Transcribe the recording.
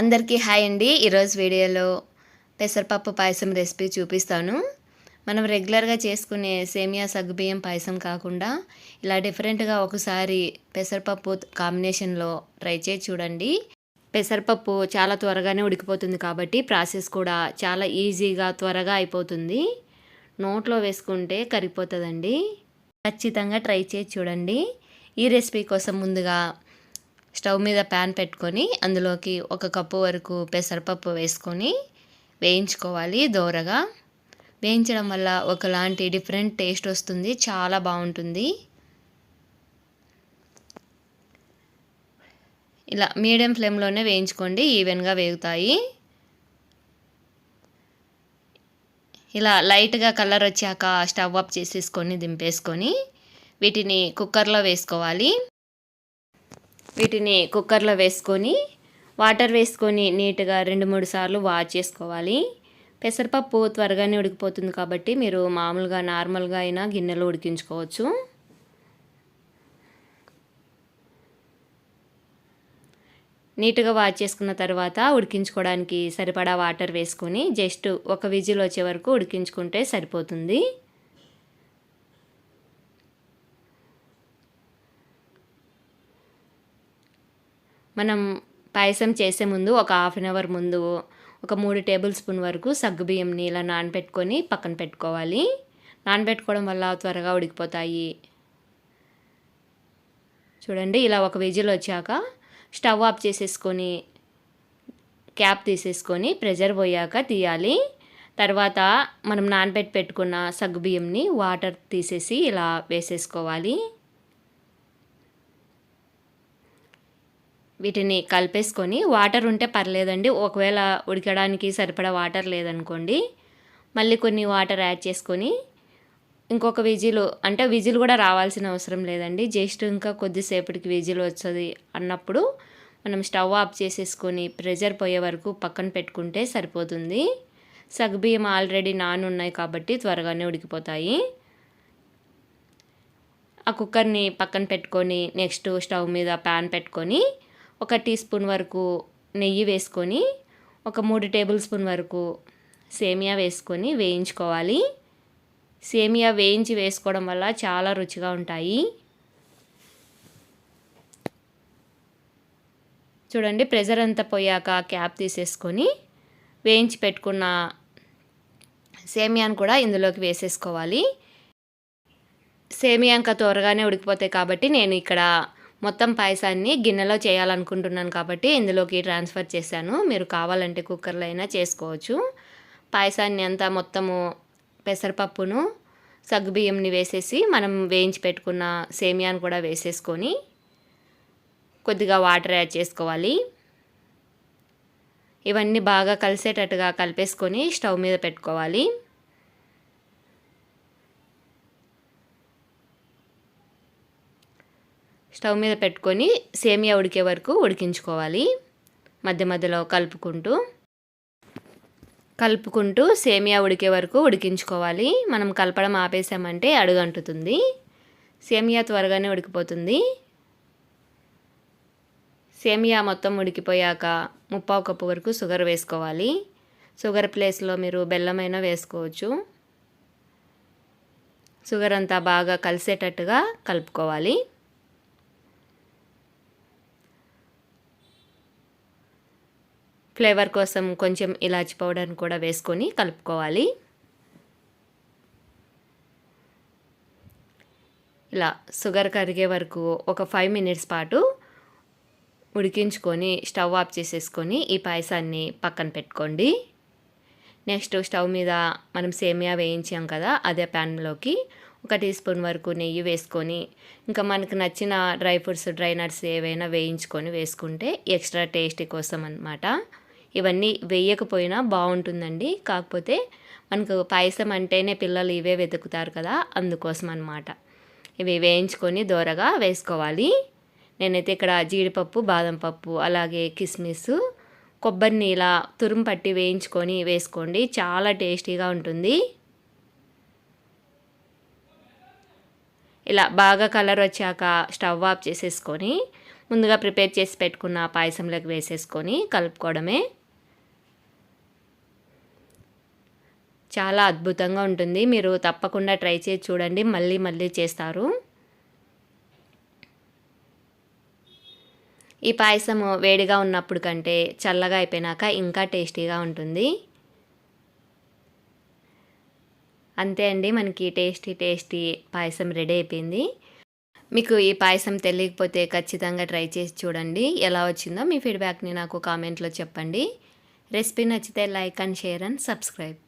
అందరికీ హాయ్ అండి. ఈరోజు వీడియోలో పెసరపప్పు పాయసం రెసిపీ చూపిస్తాను. మనం రెగ్యులర్గా చేసుకునే సేమియా సగ్గుబియ్యం పాయసం కాకుండా ఇలా డిఫరెంట్గా ఒకసారి పెసరపప్పు కాంబినేషన్లో ట్రై చేసి చూడండి. పెసరపప్పు చాలా త్వరగానే ఉడికిపోతుంది కాబట్టి ప్రాసెస్ కూడా చాలా ఈజీగా త్వరగా అయిపోతుంది. నోట్లో వేసుకుంటే కరిగిపోతుందండి. ఖచ్చితంగా ట్రై చేసి చూడండి. ఈ రెసిపీ కోసం ముందుగా స్టవ్ మీద ప్యాన్ పెట్టుకొని అందులోకి ఒక కప్పు వరకు పెసరపప్పు వేసుకొని వేయించుకోవాలి దోరగా. వేయించడం వల్ల ఒకలాంటి డిఫరెంట్ టేస్ట్ వస్తుంది చాలా బాగుంటుంది. ఇలా మీడియం ఫ్లేమ్లోనే వేయించుకోండి ఈవెన్గా వేగుతాయి. ఇలా లైట్గా కలర్ వచ్చాక స్టవ్ ఆఫ్ చేసేసుకొని దింపేసుకొని వీటిని కుక్కర్లో వేసుకోవాలి. వీటిని కుక్కర్లో వేసుకొని వాటర్ వేసుకొని నీట్గా రెండు మూడు సార్లు వాష్ చేసుకోవాలి. పెసరపప్పు త్వరగానే ఉడికిపోతుంది కాబట్టి మీరు మామూలుగా నార్మల్గా అయినా గిన్నెలో ఉడికించుకోవచ్చు. నీట్గా వాష్ చేసుకున్న తర్వాత ఉడికించుకోవడానికి సరిపడా వాటర్ వేసుకొని జస్ట్ ఒక విజిల్ వచ్చే వరకు ఉడికించుకుంటే సరిపోతుంది. మనం పాయసం చేసే ముందు ఒక హాఫ్ అన్ అవర్ ముందు ఒక మూడు టేబుల్ స్పూన్ వరకు సగ్గుబియ్యంని ఇలా నానబెట్టుకొని పక్కన పెట్టుకోవాలి. నానబెట్టుకోవడం వల్ల త్వరగా ఉడికిపోతాయి. చూడండి ఇలా ఒక విజిల్ వచ్చాక స్టవ్ ఆఫ్ చేసేసుకొని క్యాప్ తీసేసుకొని ప్రెజర్ పోయాక తీయాలి. తర్వాత మనం నానబెట్టి పెట్టుకున్న సగ్గుబియ్యంని వాటర్ తీసేసి ఇలా వేసేసుకోవాలి. వీటిని కలిపేసుకొని వాటర్ ఉంటే పర్లేదండి. ఒకవేళ ఉడకడానికి సరిపడా వాటర్ లేదనుకోండి మళ్ళీ కొన్ని వాటర్ యాడ్ చేసుకొని ఇంకొక విజిల్ అంటే విజిల్ కూడా రావాల్సిన అవసరం లేదండి. జస్ట్ ఇంకా కొద్దిసేపటికి విజిల్ వస్తుంది అన్నప్పుడు మనం స్టవ్ ఆఫ్ చేసేసుకొని ప్రెజర్ పోయే వరకు పక్కన పెట్టుకుంటే సరిపోతుంది. సగ్బియ్యం ఆల్రెడీ నాన్ ఉన్నాయి కాబట్టి త్వరగానే ఉడికిపోతాయి. ఆ కుక్కర్ని పక్కన పెట్టుకొని నెక్స్ట్ స్టవ్ మీద ప్యాన్ పెట్టుకొని ఒక టీ స్పూన్ వరకు నెయ్యి వేసుకొని ఒక మూడు టేబుల్ స్పూన్ వరకు సేమియా వేసుకొని వేయించుకోవాలి. సేమియా వేయించి వేసుకోవడం వల్ల చాలా రుచిగా ఉంటాయి. చూడండి ప్రెజర్ అంతా పోయాక క్యాప్ తీసేసుకొని వేయించి పెట్టుకున్న సేమియాను కూడా ఇందులోకి వేసేసుకోవాలి. సేమియా ఇంకా త్వరగానే ఉడికిపోతాయి కాబట్టి నేను ఇక్కడ మొత్తం పాయసాన్ని గిన్నెలో చేయాలనుకుంటున్నాను కాబట్టి ఇందులోకి ట్రాన్స్ఫర్ చేశాను. మీరు కావాలంటే కుక్కర్లో అయినా చేసుకోవచ్చు. పాయసాన్ని అంతా మొత్తము పెసరపప్పును సగ్గుబియ్యంని వేసేసి మనం వేయించి పెట్టుకున్న సేమియాను కూడా వేసేసుకొని కొద్దిగా వాటర్ యాడ్ చేసుకోవాలి. ఇవన్నీ బాగా కలిసేటట్టుగా కలిపేసుకొని స్టవ్ మీద పెట్టుకోవాలి. స్టవ్ మీద పెట్టుకొని సేమియా ఉడికే వరకు ఉడికించుకోవాలి. మధ్య మధ్యలో కలుపుకుంటూ కలుపుకుంటూ సేమియా ఉడికే వరకు ఉడికించుకోవాలి. మనం కలపడం ఆపేసామంటే అడుగంటుతుంది. సేమియా త్వరగానే ఉడికిపోతుంది. సేమియా మొత్తం ఉడికిపోయాక ముప్పావు కప్పు వరకు షుగర్ వేసుకోవాలి. షుగర్ ప్లేస్లో మీరు బెల్లమైనా వేసుకోవచ్చు. షుగర్ అంతా బాగా కలిసేటట్టుగా కలుపుకోవాలి. ఫ్లేవర్ కోసం కొంచెం ఇలాచి పౌడర్ని కూడా వేసుకొని కలుపుకోవాలి. ఇలా షుగర్ కరిగే వరకు ఒక ఫైవ్ మినిట్స్ పాటు ఉడికించుకొని స్టవ్ ఆఫ్ చేసేసుకొని ఈ పాయసాన్ని పక్కన పెట్టుకోండి. నెక్స్ట్ స్టవ్ మీద మనం సేమియా వేయించాం కదా అదే ప్యాన్లోకి ఒక టీ స్పూన్ వరకు నెయ్యి వేసుకొని ఇంకా మనకు నచ్చిన డ్రై ఫ్రూట్స్ డ్రై నట్స్ ఏవైనా వేయించుకొని వేసుకుంటే ఎక్స్ట్రా టేస్టీ కోసం అనమాట ఇవన్నీ వేయకపోయినా బాగుంటుందండి. కాకపోతే మనకు పాయసం అంటేనే పిల్లలు ఇవే వెతుకుతారు కదా అందుకోసం అనమాట ఇవి వేయించుకొని దోరగా వేసుకోవాలి. నేనైతే ఇక్కడ జీడిపప్పు బాదం పప్పు అలాగే కిస్మిస్ కొబ్బరిని ఇలా తురుము పట్టి వేయించుకొని వేసుకోండి. చాలా టేస్టీగా ఉంటుంది. ఇలా బాగా కలర్ వచ్చాక స్టవ్ ఆఫ్ చేసేసుకొని ముందుగా ప్రిపేర్ చేసి పెట్టుకున్న పాయసంలోకి వేసేసుకొని కలుపుకోవడమే. చాలా అద్భుతంగా ఉంటుంది. మీరు తప్పకుండా ట్రై చేసి చూడండి. మళ్ళీ మళ్ళీ చేస్తారు. ఈ పాయసము వేడిగా ఉన్నప్పుడు కంటే చల్లగా అయిపోయినాక ఇంకా టేస్టీగా ఉంటుంది. అంతే అండి. మనకి టేస్టీ టేస్టీ పాయసం రెడీ అయిపోయింది. మీకు ఈ పాయసం తెలియకపోతే ఖచ్చితంగా ట్రై చేసి చూడండి. ఎలా వచ్చిందో మీ ఫీడ్బ్యాక్ని నాకు కామెంట్లో చెప్పండి. రెసిపీ నచ్చితే like and share and subscribe.